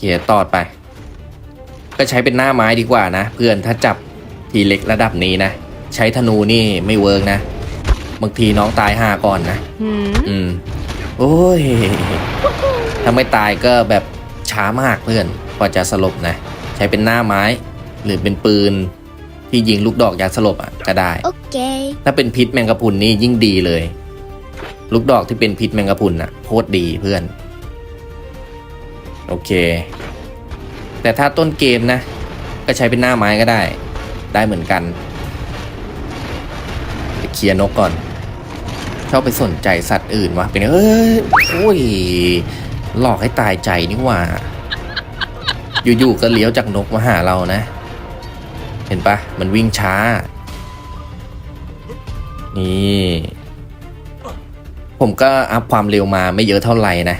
เขียตอดไป ก็ใช้เป็นหน้าไม้ดีกว่านะ เพื่อนถ้าจับทีเล็กระดับนี้นะ ใช้ธนูนี่ไม่เวิร์กนะ บางทีน้องตายห่าก่อนนะหืมอืม โอ้ย ถ้าไม่ตายก็แบบช้ามากเพื่อนกว่าจะสลบนะ ใช้เป็นหน้าไม้ หรือเป็นปืนที่ยิงลูกดอกยาสลบอะก็ได้ Okay. ถ้าเป็นพิษแมงกะพรุนนี่ยิ่งดีเลย ลูกดอกที่เป็นพิษแมงกะพรุนน่ะโคตรดีเพื่อน โอเค แต่ถ้าต้นเกมนะ ก็ใช้เป็นหน้าไม้ก็ได้ ได้เหมือนกันเคลียร์นกก่อน ชอบไปสนใจสัตว์อื่นวะเป็นเอ้ยโอ้ยหลอกให้ตายใจนี่ว่า อยู่ๆก็เลี้ยวจากนกมาหาเรานะ เห็นปะมันวิ่งช้า นี่ ผมก็อัพความเร็วมาไม่เยอะเท่าไหร่นะ